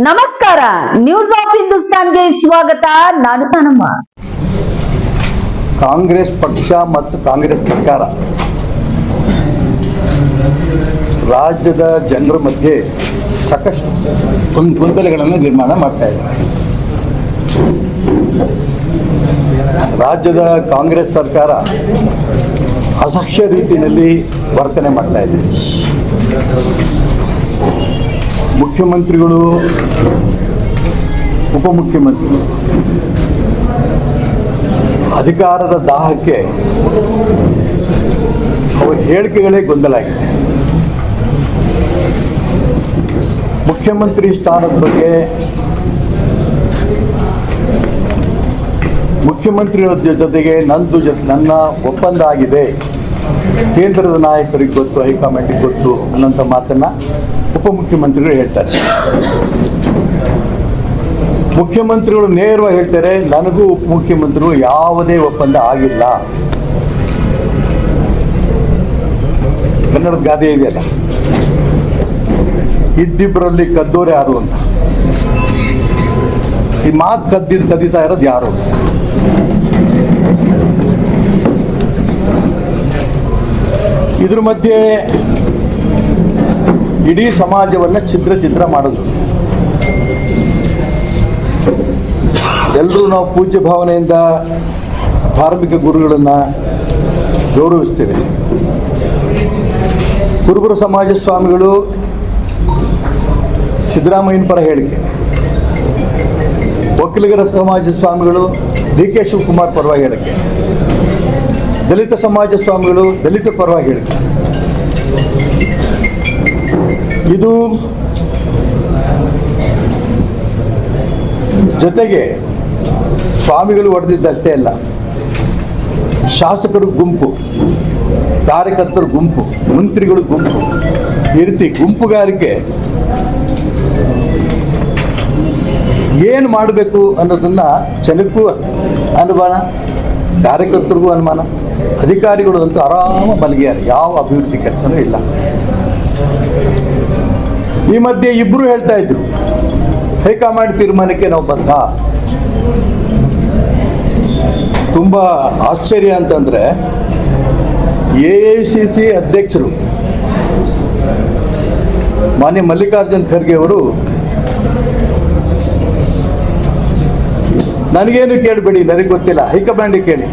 ನಮಸ್ಕಾರ. News of ಹಿಂದೂಸ್ತಾನ್ಗೆ ಸ್ವಾಗತ. ನಾನು ತನಮ್ಮ. ಕಾಂಗ್ರೆಸ್ ಪಕ್ಷ ಮತ್ತು ಕಾಂಗ್ರೆಸ್ ಸರ್ಕಾರ ರಾಜ್ಯದ ಜನರ ಮಧ್ಯೆ ಸಾಕಷ್ಟು ಗೊಂದ್- ಗೊಂದಲಗಳನ್ನು ನಿರ್ಮಾಣ ಮಾಡ್ತಾ ಇದ್ದಾರೆ. ರಾಜ್ಯದ ಕಾಂಗ್ರೆಸ್ ಸರ್ಕಾರ ಅಸಹ್ಯ ರೀತಿಯಲ್ಲಿ ವರ್ತನೆ ಮಾಡ್ತಾ ಇದೆ. ಮುಖ್ಯಮಂತ್ರಿಗಳು ಉಪಮುಖ್ಯಮಂತ್ರಿಗಳು ಅಧಿಕಾರದ ದಾಹಕ್ಕೆ ಅವರ ಹೇಳಿಕೆಗಳೇ ಗೊಂದಲ ಆಗಿದೆ ಮುಖ್ಯಮಂತ್ರಿ ಸ್ಥಾನದ ಬಗ್ಗೆ ಮುಖ್ಯಮಂತ್ರಿಗಳ ಜೊತೆಗೆ ನಂದು ಜೊತೆ, ನನ್ನ ಒಪ್ಪಂದ ಆಗಿದೆ. ಕೇಂದ್ರದ ನಾಯಕರಿಗೆ ಗೊತ್ತು, ಹೈಕಮಾಂಡಿಗೆ ಗೊತ್ತು ಅನ್ನೋಂಥ ಮಾತನ್ನ ಉಪಮುಖ್ಯಮಂತ್ರಿಗಳು ಹೇಳ್ತಾರೆ. ಮುಖ್ಯಮಂತ್ರಿಗಳು ನೇರವಾಗಿ ಹೇಳ್ತಾರೆ, ನನಗೂ ಉಪಮುಖ್ಯಮಂತ್ರಿಗಳು ಯಾವುದೇ ಒಪ್ಪಂದ ಆಗಿಲ್ಲ. ಕನ್ನಡದ ಗಾದೆ ಇದೆಯಲ್ಲ? ಇದ್ದಿಬ್ಬರಲ್ಲಿ ಕದ್ದೋರು ಯಾರು ಅಂತ? ಈ ಮಾತು ಕದ್ದಿದ್ದು ಕದೀತಾ ಇರೋದು ಯಾರು? ಇದ್ರ ಮಧ್ಯೆ ಇಡೀ ಸಮಾಜವನ್ನ ಛಿದ್ರ ಛಿದ್ರ ಮಾಡೋದು. ಎಲ್ಲರೂ ನಾವು ಪೂಜ್ಯ ಭಾವನೆಯಿಂದ ಧಾರ್ಮಿಕ ಗುರುಗಳನ್ನು ಗೌರವಿಸ್ತೇವೆ. ಕುರುಬರ ಸಮಾಜ ಸ್ವಾಮಿಗಳು ಸಿದ್ದರಾಮಯ್ಯನ ಪರ ಹೇಳಿಕೆ. ಒಕ್ಕಲಿಗರ ಸಮಾಜ ಸ್ವಾಮಿಗಳು ಡಿ ಕೆ ಶಿವಕುಮಾರ್ ಪರವಾಗಿ ಹೇಳಿಕೆ. ದಲಿತ ಸಮಾಜ ಸ್ವಾಮಿಗಳು ದಲಿತ ಪರವಾಗಿ ಹೇಳಿಕೆ. ಇದು ಜೊತೆಗೆ ಸ್ವಾಮಿಗಳು ಹೊಡೆದಿದ್ದಷ್ಟೇ ಅಲ್ಲ, ಶಾಸಕರು ಗುಂಪು, ಕಾರ್ಯಕರ್ತರ ಗುಂಪು, ಮಂತ್ರಿಗಳು ಗುಂಪು, ಈ ರೀತಿ ಗುಂಪುಗಾರಿಕೆ ಏನು ಮಾಡಬೇಕು ಅನ್ನೋದನ್ನು ಜನಕ್ಕೂ ಅನುಮಾನ, ಕಾರ್ಯಕರ್ತರಿಗೂ ಅನುಮಾನ ಅಧಿಕಾರಿಗಳು ಅಂತೂ ಆರಾಮ ಮಲಗಿಯಾರೆ ಯಾವ ಅಭಿವೃದ್ಧಿ ಕೆಲಸನೂ ಇಲ್ಲ. ಈ ಮಧ್ಯೆ ಇಬ್ರು ಹೇಳ್ತಾ ಇದ್ರು ಹೈಕಮಾಂಡ್ ತೀರ್ಮಾನಕ್ಕೆ ನಾವು ಬಂದ? ತುಂಬ ಆಶ್ಚರ್ಯ ಅಂತಂದ್ರೆ, ಎ ಸಿ ಸಿ ಅಧ್ಯಕ್ಷರು ಮಾನ್ಯ ಮಲ್ಲಿಕಾರ್ಜುನ್ ಖರ್ಗೆ ಅವರು, ನನಗೇನು ಕೇಳಬೇಡಿ, ನನಗೆ ಗೊತ್ತಿಲ್ಲ, ಹೈಕಮಾಂಡ್ ಕೇಳಿ.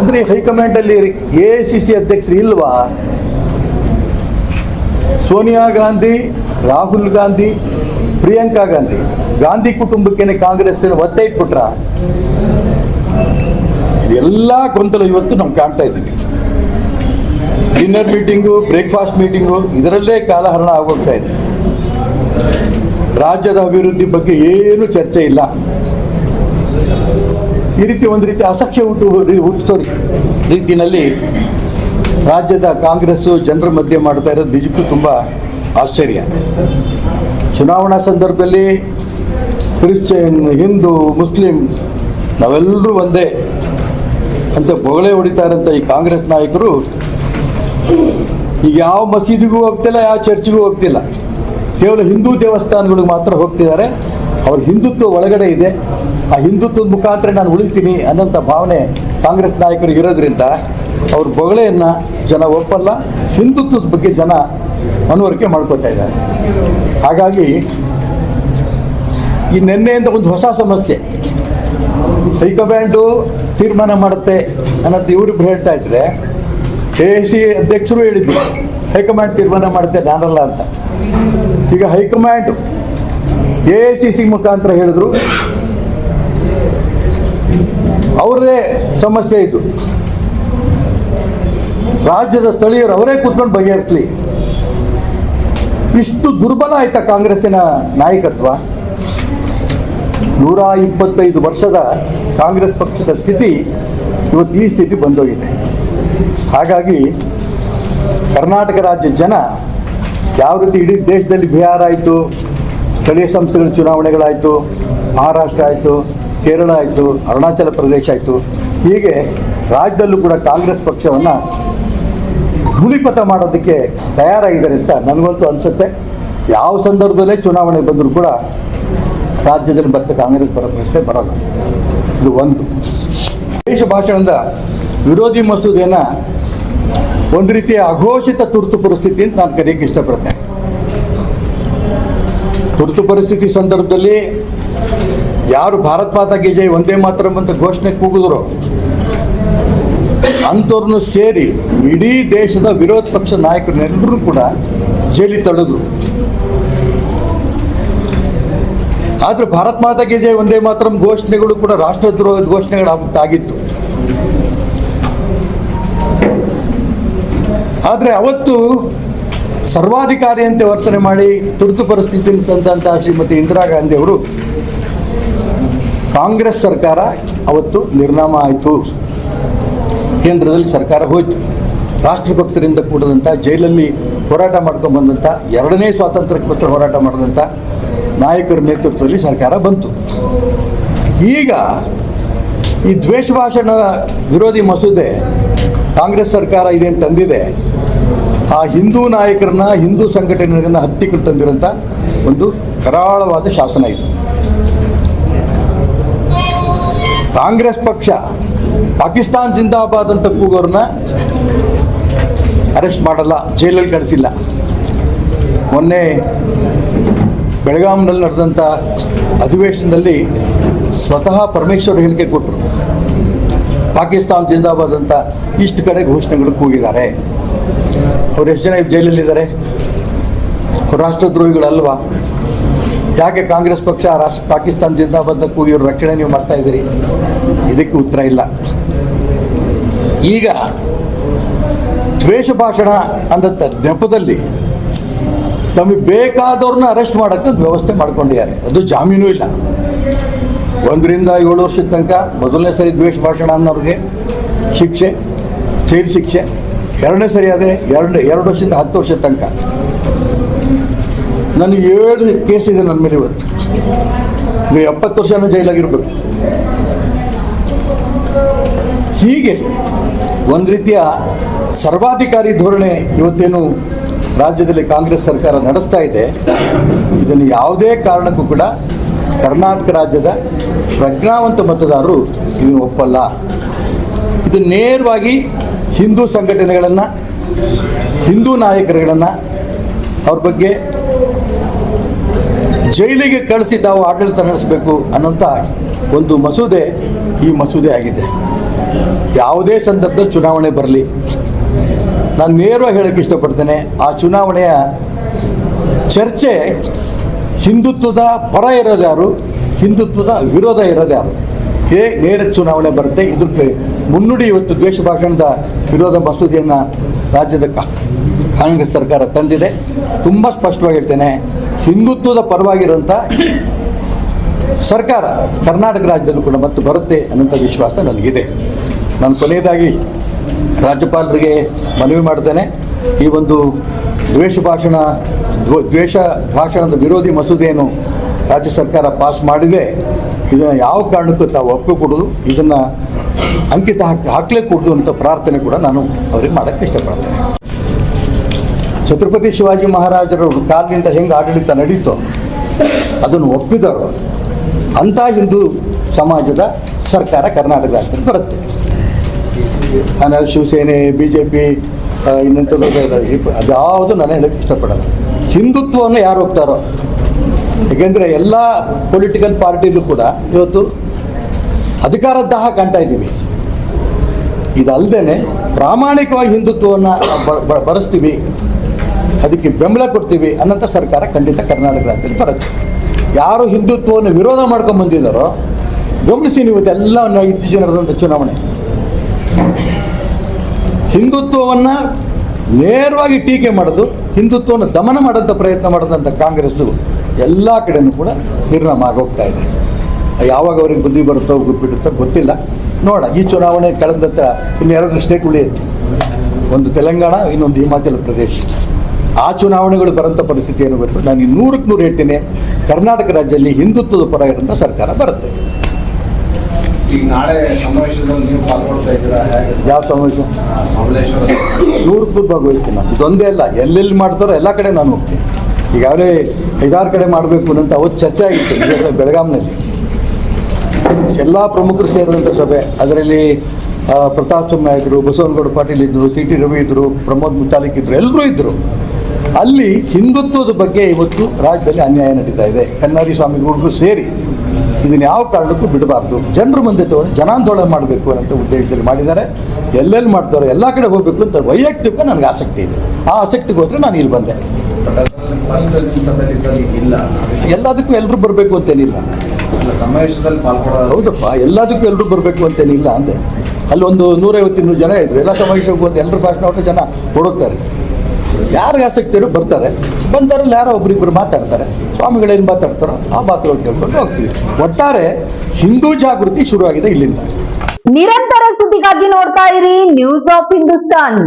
ಅಂದ್ರೆ ಹೈಕಮಾಂಡಲ್ಲಿ ಎ ಐ ಸಿ ಸಿ ಅಧ್ಯಕ್ಷರು ಇಲ್ವಾ? ಸೋನಿಯಾ ಗಾಂಧಿ ರಾಹುಲ್ ಗಾಂಧಿ ಪ್ರಿಯಾಂಕಾ ಗಾಂಧಿ ಗಾಂಧಿ ಕುಟುಂಬಕ್ಕೇನೆ ಕಾಂಗ್ರೆಸ್ಸಿನ ಒತ್ತೆ ಇಟ್ಬಿಟ್ರ ಇದೆಲ್ಲ ಗೊಂದಲ ಇವತ್ತು ನಾವು ಕಾಣ್ತಾ ಇದ್ದೀವಿ ಡಿನ್ನರ್ ಮೀಟಿಂಗು ಬ್ರೇಕ್ಫಾಸ್ಟ್ ಮೀಟಿಂಗು ಇದರಲ್ಲೇ ಕಾಲಹರಣ ಆಗೋಗ್ತಾ ಇದೆ ರಾಜ್ಯದ ಅಭಿವೃದ್ಧಿ ಬಗ್ಗೆ ಏನು ಚರ್ಚೆ ಇಲ್ಲ ಈ ರೀತಿ ಒಂದು ರೀತಿ ಅಸಖ್ಯ ಹುಟ್ಟು ಹುಟ್ಟಿಸೋ ರೀತಿಯಲ್ಲಿ ರಾಜ್ಯದ ಕಾಂಗ್ರೆಸ್ಸು ಜನರ ಮಧ್ಯೆ ಮಾಡ್ತಾ ಇರೋದು ನಿಜಕ್ಕೂ ತುಂಬ ಆಶ್ಚರ್ಯ. ಚುನಾವಣಾ ಸಂದರ್ಭದಲ್ಲಿ ಕ್ರಿಶ್ಚಿಯನ್, ಹಿಂದೂ, ಮುಸ್ಲಿಂ ನಾವೆಲ್ಲರೂ ಒಂದೇ ಅಂತ ಬೊಗಳೆ ಹೊಡಿತಾ ಇರೋಂಥ ಈ ಕಾಂಗ್ರೆಸ್ ನಾಯಕರು ಈಗ ಯಾವ ಮಸೀದಿಗೂ ಹೋಗ್ತಿಲ್ಲ, ಯಾವ ಚರ್ಚಿಗೂ ಹೋಗ್ತಿಲ್ಲ. ಕೇವಲ ಹಿಂದೂ ದೇವಸ್ಥಾನಗಳಿಗೆ ಮಾತ್ರ ಹೋಗ್ತಿದ್ದಾರೆ. ಅವ್ರ ಹಿಂದುತ್ವ ಒಳಗಡೆ ಇದೆ. ಆ ಹಿಂದುತ್ವದ ಮುಖಾಂತರ ನಾನು ಉಳಿತೀನಿ ಅನ್ನೋಂಥ ಭಾವನೆ ಕಾಂಗ್ರೆಸ್ ನಾಯಕರಿಗೆ ಇರೋದ್ರಿಂದ ಅವ್ರ ಬೊಗಳೆಯನ್ನು ಜನ ಒಪ್ಪಲ್ಲ, ಹಿಂದುತ್ವದ ಬಗ್ಗೆ ಜನ ಮನವರಿಕೆ ಮಾಡ್ಕೊತಾ ಇದ್ದಾರೆ. ಹಾಗಾಗಿ ಈ ನಿನ್ನೆಯಿಂದ ಒಂದು ಹೊಸ ಸಮಸ್ಯೆ. ಹೈಕಮಾಂಡು ತೀರ್ಮಾನ ಮಾಡುತ್ತೆ ಅನ್ನೋದು ಇವರಿಬ್ರು ಹೇಳ್ತಾ ಇದ್ರೆ, ಎ ಸಿ ಅಧ್ಯಕ್ಷರು ಹೇಳಿದ್ರು, ಹೈಕಮಾಂಡ್ ತೀರ್ಮಾನ ಮಾಡುತ್ತೆ, ನಾನಲ್ಲ ಅಂತ. ಈಗ ಹೈಕಮಾಂಡ್ ಎ ಸಿ ಸಿ ಮುಖಾಂತರ ಹೇಳಿದ್ರು ಅವರದೇ ಸಮಸ್ಯೆ ಇದು. ರಾಜ್ಯದ ಸ್ಥಳೀಯರು ಅವರೇ ಕೂತ್ಕೊಂಡು ಬಗೆಹರಿಸಲಿ. ಇಷ್ಟು ದುರ್ಬಲ ಆಯ್ತಾ ಕಾಂಗ್ರೆಸ್ಸಿನ ನಾಯಕತ್ವ. ನೂರ ಇಪ್ಪತ್ತೈದು ವರ್ಷದ ಕಾಂಗ್ರೆಸ್ ಪಕ್ಷದ ಸ್ಥಿತಿ ಇವತ್ತು ಈ ಸ್ಥಿತಿ ಬಂದೋಗಿದೆ. ಹಾಗಾಗಿ ಕರ್ನಾಟಕ ರಾಜ್ಯ ಜನ ಯಾವ ರೀತಿ ಇಡೀ ದೇಶದಲ್ಲಿ ಬಿಹಾರ ಆಯಿತು, ಸ್ಥಳೀಯ ಸಂಸ್ಥೆಗಳ ಚುನಾವಣೆಗಳಾಯಿತು, ಮಹಾರಾಷ್ಟ್ರ ಆಯಿತು, ಕೇರಳ ಆಯಿತು, ಅರುಣಾಚಲ ಪ್ರದೇಶ ಆಯಿತು, ಹೀಗೆ ರಾಜ್ಯದಲ್ಲೂ ಕೂಡ ಕಾಂಗ್ರೆಸ್ ಪಕ್ಷವನ್ನು ಧೂಳಿಪಥ ಮಾಡೋದಕ್ಕೆ ತಯಾರಾಗಿದ್ದಾರೆ ಅಂತ ನನಗಂತೂ ಅನಿಸುತ್ತೆ. ಯಾವ ಸಂದರ್ಭದಲ್ಲೇ ಚುನಾವಣೆ ಬಂದರೂ ಕೂಡ ರಾಜ್ಯದಲ್ಲಿ ಮತ್ತೆ ಕಾಂಗ್ರೆಸ್ ಬರೋ ಪ್ರಶ್ನೆ ಬರೋಲ್ಲ. ಇದು ಒಂದು. ದೇಶ ಭಾಷಣದ ವಿರೋಧಿ ಮಸೂದೆಯನ್ನು ಒಂದು ರೀತಿಯ ಅಘೋಷಿತ ತುರ್ತು ಪರಿಸ್ಥಿತಿ ಅಂತ ನಾನು ಕರೆಯೋಕ್ಕೆ ಇಷ್ಟಪಡ್ತೇನೆ. ತುರ್ತು ಪರಿಸ್ಥಿತಿ ಸಂದರ್ಭದಲ್ಲಿ ಯಾರು ಭಾರತ್ ಮಾತಾ ಗೆಜೆ ಒಂದೇ ಮಾತ್ರ ಅಂತ ಘೋಷಣೆ ಕೂಗಿದ್ರು ಅಂಥವ್ರನ್ನು ಸೇರಿ ಇಡೀ ದೇಶದ ವಿರೋಧ ಪಕ್ಷ ನಾಯಕರನ್ನೆಲ್ಲರೂ ಕೂಡ ಜೈಲಿ ತಳೆದ್ರು ಆದರೆ ಭಾರತ್ ಮಾತಾ ಜಯ ಒಂದೇ ಮಾತ್ರ ಘೋಷಣೆಗಳು ಕೂಡ ರಾಷ್ಟ್ರದ್ರೋಹದ ಘೋಷಣೆಗಳು ಆಗಿತ್ತು ಆದರೆ ಅವತ್ತು ಸರ್ವಾಧಿಕಾರಿಯಂತೆ ವರ್ತನೆ ಮಾಡಿ ತುರ್ತು ಪರಿಸ್ಥಿತಿ ತಂದಂತಹ ಶ್ರೀಮತಿ ಇಂದಿರಾ ಗಾಂಧಿ ಅವರು ಕಾಂಗ್ರೆಸ್ ಸರ್ಕಾರ ಅವತ್ತು ನಿರ್ನಾಮ ಆಯಿತು. ಕೇಂದ್ರದಲ್ಲಿ ಸರ್ಕಾರ ಹೋಯಿತು. ರಾಷ್ಟ್ರಭಕ್ತರಿಂದ ಕೂಡಿದಂಥ ಜೈಲಲ್ಲಿ ಹೋರಾಟ ಮಾಡ್ಕೊಂಡು ಬಂದಂಥ ಎರಡನೇ ಸ್ವಾತಂತ್ರ್ಯಕ್ಕೋಸ್ಕರ ಹೋರಾಟ ಮಾಡಿದಂಥ ನಾಯಕರ ನೇತೃತ್ವದಲ್ಲಿ ಸರ್ಕಾರ ಬಂತು. ಈಗ ಈ ದ್ವೇಷ ಭಾಷಣ ವಿರೋಧಿ ಮಸೂದೆ ಕಾಂಗ್ರೆಸ್ ಸರ್ಕಾರ ಇದೇನು ತಂದಿದೆ ಆ ಹಿಂದೂ ನಾಯಕರನ್ನ, ಹಿಂದೂ ಸಂಘಟನೆಗಳನ್ನ ಹತ್ತಿಕ್ಕಲು ತಂದಿರುವಂಥ ಒಂದು ಕರಾಳವಾದ ಶಾಸನ ಇದು. ಕಾಂಗ್ರೆಸ್ ಪಕ್ಷ ಪಾಕಿಸ್ತಾನ್ ಜಿಂದಾಬಾದ್ ಅಂತ ಕೂಗೋರನ್ನ ಅರೆಸ್ಟ್ ಮಾಡಲ್ಲ, ಜೈಲಲ್ಲಿ ಕಳಿಸಿಲ್ಲ. ಮೊನ್ನೆ ಬೆಳಗಾಂನಲ್ಲಿ ನಡೆದಂಥ ಅಧಿವೇಶನದಲ್ಲಿ ಸ್ವತಃ ಪರಮೇಶ್ವರ್ ಹೇಳಿಕೆ ಕೊಟ್ಟರು ಪಾಕಿಸ್ತಾನ್ ಜಿಂದಾಬಾದ್ ಅಂತ ಇಷ್ಟು ಕಡೆ ಘೋಷಣೆಗಳು ಕೂಗಿದ್ದಾರೆ. ಅವ್ರು ಎಷ್ಟು ಜನ ಜೈಲಲ್ಲಿದ್ದಾರೆ? ರಾಷ್ಟ್ರದ್ರೋಹಿಗಳಲ್ವಾ? ಯಾಕೆ ಕಾಂಗ್ರೆಸ್ ಪಕ್ಷ, ರಾಷ್ಟ್ರ, ಪಾಕಿಸ್ತಾನ ಜಿಂದಾಬಾದ್ ಅಂತ ಕೂಗಿ ಅವ್ರ ರಕ್ಷಣೆ ನೀವು ಮಾಡ್ತಾ ಇದ್ದೀರಿ? ಇದಕ್ಕೆ ಉತ್ತರ ಇಲ್ಲ. ಈಗ ದ್ವೇಷ ಭಾಷಣ ಅಂದಂಥ ನೆಪದಲ್ಲಿ ತಮಗೆ ಬೇಕಾದವ್ರನ್ನ ಅರೆಸ್ಟ್ ಮಾಡೋಕ್ಕೆ ಒಂದು ವ್ಯವಸ್ಥೆ ಮಾಡ್ಕೊಂಡಿದ್ದಾರೆ. ಅದು ಜಾಮೀನು ಇಲ್ಲ. ಒಂದರಿಂದ ಏಳು ವರ್ಷದ ತನಕ ಮೊದಲನೇ ಸರಿ ದ್ವೇಷ ಭಾಷಣ ಅನ್ನೋರಿಗೆ ಶಿಕ್ಷೆ ಜೈಲು ಶಿಕ್ಷೆ. ಎರಡನೇ ಸರಿ ಆದರೆ ಎರಡು ಎರಡು ವರ್ಷದಿಂದ ಹತ್ತು ವರ್ಷದ ತನಕ. ನನಗೆ ಏಳು ಕೇಸ್ ಇದೆ ನನ್ನ ಮೇಲೆ ಇವತ್ತು. ನೀವು ಎಪ್ಪತ್ತು ವರ್ಷನೂ ಜೈಲಾಗಿರ್ಬೇಕು. ಹೀಗೆ ಒಂದು ರೀತಿಯ ಸರ್ವಾಧಿಕಾರಿ ಧೋರಣೆ ಇವತ್ತೇನು ರಾಜ್ಯದಲ್ಲಿ ಕಾಂಗ್ರೆಸ್ ಸರ್ಕಾರ ನಡೆಸ್ತಾ ಇದೆ, ಇದನ್ನು ಯಾವುದೇ ಕಾರಣಕ್ಕೂ ಕೂಡ ಕರ್ನಾಟಕ ರಾಜ್ಯದ ಪ್ರಜ್ಞಾವಂತ ಮತದಾರರು ಇದನ್ನು ಒಪ್ಪಲ್ಲ. ಇದು ನೇರವಾಗಿ ಹಿಂದೂ ಸಂಘಟನೆಗಳನ್ನು, ಹಿಂದೂ ನಾಯಕರುಗಳನ್ನು ಅವ್ರ ಬಗ್ಗೆ ಜೈಲಿಗೆ ಕಳಿಸಿ ತಾವು ಆಡಳಿತ ನಡೆಸಬೇಕು ಅನ್ನೋಂಥ ಒಂದು ಮಸೂದೆ ಈ ಮಸೂದೆ ಆಗಿದೆ. ಯಾವುದೇ ಸಂದರ್ಭದಲ್ಲಿ ಚುನಾವಣೆ ಬರಲಿ. ನಾನು ನೇರವಾಗಿ ಹೇಳೋಕ್ಕೆ ಇಷ್ಟಪಡ್ತೇನೆ, ಆ ಚುನಾವಣೆಯ ಚರ್ಚೆ ಹಿಂದುತ್ವದ ಪರ ಇರೋದು ಯಾರು? ಹಿಂದುತ್ವದ ವಿರೋಧ ಇರೋದು ಯಾರು? ಏ, ನೇರ ಚುನಾವಣೆ ಬರುತ್ತೆ. ಇದಕ್ಕೆ ಮುನ್ನುಡಿ ಇವತ್ತು ದ್ವೇಷ ಭಾಷಣದ ವಿರೋಧ ಮಸೂದೆಯನ್ನು ರಾಜ್ಯದ ಕಾಂಗ್ರೆಸ್ ಸರ್ಕಾರ ತಂದಿದೆ. ತುಂಬ ಸ್ಪಷ್ಟವಾಗಿ ಹೇಳ್ತೇನೆ ಹಿಂದುತ್ವದ ಪರವಾಗಿರುವಂಥ ಸರ್ಕಾರ ಕರ್ನಾಟಕ ರಾಜ್ಯದಲ್ಲೂ ಕೂಡ ಮತ್ತು ಬರುತ್ತೆ ಅನ್ನೋಂಥ ವಿಶ್ವಾಸ ನನಗಿದೆ. ನಾನು ಕೊನೆಯದಾಗಿ ರಾಜ್ಯಪಾಲರಿಗೆ ಮನವಿ ಮಾಡ್ತೇನೆ. ಈ ಒಂದು ದ್ವೇಷ ಭಾಷಣ ದ್ವೇಷ ಭಾಷಣದ ವಿರೋಧಿ ಮಸೂದೆಯನ್ನು ರಾಜ್ಯ ಸರ್ಕಾರ ಪಾಸ್ ಮಾಡಿದೆ ಇದನ್ನು ಯಾವ ಕಾರಣಕ್ಕೂ ತಾವು ಒಪ್ಪಿಕೊಡೋದು, ಇದನ್ನು ಅಂಕಿತ ಹಾಕಿ ಹಾಕಲೇ ಕೊಡೋದು ಅಂತ ಪ್ರಾರ್ಥನೆ ಕೂಡ ನಾನು ಅವರಿಗೆ ಮಾಡೋಕ್ಕೆ ಇಷ್ಟಪಡ್ತೇನೆ. ಛತ್ರಪತಿ ಶಿವಾಜಿ ಮಹಾರಾಜರು ಕಾಲದಿಂದ ಹೆಂಗೆ ಆಡಳಿತ ನಡೀತೋ ಅದನ್ನು ಒಪ್ಪಿದರು ಅಂಥ ಹಿಂದೂ ಸಮಾಜದ ಸರ್ಕಾರ ಕರ್ನಾಟಕ ರಾಜ್ಯದಲ್ಲಿ ಬರುತ್ತೆ. ನಾನು ಶಿವಸೇನೆ ಬಿ ಜೆ ಪಿ ಇನ್ನೆಂಥದ್ದು ಅದ್ಯಾವುದು ನಾನು ಹೇಳಕ್ಕೆ ಇಷ್ಟಪಡಲ್ಲ. ಹಿಂದುತ್ವವನ್ನು ಯಾರು ಹೋಗ್ತಾರೋ ಏಕೆಂದರೆ ಎಲ್ಲ ಪೊಲಿಟಿಕಲ್ ಪಾರ್ಟಿಲೂ ಕೂಡ ಇವತ್ತು ಅಧಿಕಾರದ ದಾಹ ಕಾಣ್ತಾ ಇದ್ದೀವಿ. ಇದಲ್ಲದೆ ಪ್ರಾಮಾಣಿಕವಾಗಿ ಹಿಂದುತ್ವವನ್ನು ಬ- ಅದಕ್ಕೆ ಬೆಂಬಲ ಕೊಡ್ತೀವಿ ಅನ್ನೋಂಥ ಸರ್ಕಾರ ಖಂಡಿತ ಕರ್ನಾಟಕ ರಾಜ್ಯದಲ್ಲಿ ಬರುತ್ತೆ. ಯಾರು ಹಿಂದುತ್ವವನ್ನು ವಿರೋಧ ಮಾಡ್ಕೊಂಡು ಬಂದಿದ್ದಾರೋ, ಗಮನಿಸಿ ನೀವು ಇದೆಲ್ಲ ಇತ್ತೀಚೆಗೆ ನಡೆದಂಥ ಚುನಾವಣೆ. ಹಿಂದುತ್ವವನ್ನು ನೇರವಾಗಿ ಟೀಕೆ ಮಾಡೋದು, ಹಿಂದುತ್ವವನ್ನು ದಮನ ಮಾಡೋಂಥ ಪ್ರಯತ್ನ ಮಾಡಿದಂಥ ಕಾಂಗ್ರೆಸ್ಸು ಎಲ್ಲ ಕಡೆಯೂ ಕೂಡ ನಿರ್ಣಾಮ ಆಗೋಗ್ತಾ ಇದೆ. ಯಾವಾಗ ಅವ್ರಿಗೆ ಬುದ್ಧಿ ಬರುತ್ತೋ ಬಿಡುತ್ತೋ ಗೊತ್ತಿಲ್ಲ. ನೋಡ ಈ ಚುನಾವಣೆ ಕಳೆದಂಥ ಇನ್ನೆರಡು ಸ್ಟೇಟ್ ಉಳಿಯುತ್ತೆ. ಒಂದು ತೆಲಂಗಾಣ, ಇನ್ನೊಂದು ಹಿಮಾಚಲ ಪ್ರದೇಶ. ಆ ಚುನಾವಣೆಗಳು ಬರೋಂಥ ಪರಿಸ್ಥಿತಿ ಏನು ಗೊತ್ತು? ನಾನು ನೂರಕ್ಕೆ ನೂರು ಹೇಳ್ತೀನಿ. ಕರ್ನಾಟಕ ರಾಜ್ಯದಲ್ಲಿ ಹಿಂದುತ್ವದ ಪರ ಇರೋಂಥ ಸರ್ಕಾರ ಬರುತ್ತೆ. ಈಗ ನಾಳೆ ಸಮಾವೇಶದಲ್ಲಿ ನೀವು ಪಾಲ್ಗೊಳ್ತಾ ಇದ್ದೀರಾ? ಯಾವ ಸಮಾವೇಶ? ನೂರಕ್ಕೂ ನೂರು ಭಾಗವಹಿಸ್ತೀನಿ ನಾನು. ಇದೊಂದೇ ಅಲ್ಲ ಎಲ್ಲೆಲ್ಲಿ ಮಾಡ್ತಾರೋ ಎಲ್ಲ ಕಡೆ ನಾನು ಹೋಗ್ತೀನಿ. ಈಗಾಗಲೇ ಐದಾರು ಕಡೆ ಮಾಡಬೇಕು ಅಂತ ಅವತ್ತು ಚರ್ಚೆ ಆಗಿತ್ತು ಬೆಳಗಾಂನಲ್ಲಿ. ಎಲ್ಲ ಪ್ರಮುಖರು ಸೇರಿದಂಥ ಸಭೆ ಅದರಲ್ಲಿ ಪ್ರತಾಪ್ ಸಿಂಹ ಇದ್ದರು ಬಸವನಗೌಡ ಪಾಟೀಲ್ ಇದ್ದರು ಸಿ ಟಿ ರವಿ ಇದ್ದರು ಪ್ರಮೋದ್ ಮುತಾಲಿಕ್ ಇದ್ದರು ಎಲ್ಲರೂ ಇದ್ದರು ಅಲ್ಲಿ ಹಿಂದುತ್ವದ ಬಗ್ಗೆ ಇವತ್ತು ರಾಜ್ಯದಲ್ಲಿ ಅನ್ಯಾಯ ನಡೀತಾ ಇದೆ. ಕನ್ನಡಿ ಸ್ವಾಮಿಗಳಿಗೂ ಸೇರಿ ಇದನ್ನು ಯಾವ ಕಾರಣಕ್ಕೂ ಬಿಡಬಾರ್ದು. ಜನರ ಮುಂದೆ ತಗೊಂಡು ಜನಾಂದೋಲನ ಮಾಡಬೇಕು ಅನ್ನೋ ಉದ್ದೇಶದಲ್ಲಿ ಮಾಡಿದ್ದಾರೆ. ಎಲ್ಲೆಲ್ಲಿ ಮಾಡ್ತಾರೋ ಎಲ್ಲ ಕಡೆ ಹೋಗಬೇಕು ಅಂತ ವೈಯಕ್ತಿಕ ನನಗೆ ಆಸಕ್ತಿ ಇದೆ. ಆ ಆಸಕ್ತಿಗೆ ನಾನು ಇಲ್ಲಿ ಬಂದೆ. ಎಲ್ಲದಕ್ಕೂ ಎಲ್ಲರೂ ಬರಬೇಕು ಅಂತೇನಿಲ್ಲ. ಹೌದಪ್ಪ, ಎಲ್ಲದಕ್ಕೂ ಎಲ್ಲರೂ ಬರಬೇಕು ಅಂತೇನಿಲ್ಲ ಅಂದೆ. ಅಲ್ಲೊಂದು ನೂರೈವತ್ತು ಇನ್ನೂರು ಜನ ಇದ್ರು. ಎಲ್ಲ ಸಮಾವೇಶಕ್ಕೆ ಬಂದು ಎಲ್ಲರೂ ಭಾಷಣ ಜನ ಹೊಡೋಗ್ತಾರೆ ಯಾರಿಗೆ ಆಸಕ್ತಿ ಇರೋ ಬರ್ತಾರೆ, ಬಂದವರಲ್ಲಿ ಯಾರೋ ಒಬ್ರಿಬ್ಬರು ಮಾತಾಡ್ತಾರೆ ಸ್ವಾಮಿಗಳೇನು ಮಾತಾಡ್ತಾರೋ ಆ ಮಾತುಗಳು ಕೇಳ್ಕೊಂಡು ಹೋಗ್ತೀವಿ. ಒಟ್ಟಾರೆ ಹಿಂದೂ ಜಾಗೃತಿ ಶುರುವಾಗಿದೆ ಇಲ್ಲಿಂದ. ನಿರಂತರ ಸುದ್ದಿಗಾಗಿ ನೋಡ್ತಾ ಇರಿ ನ್ಯೂಸ್ ಆಫ್ ಹಿಂದೂಸ್ತಾನ್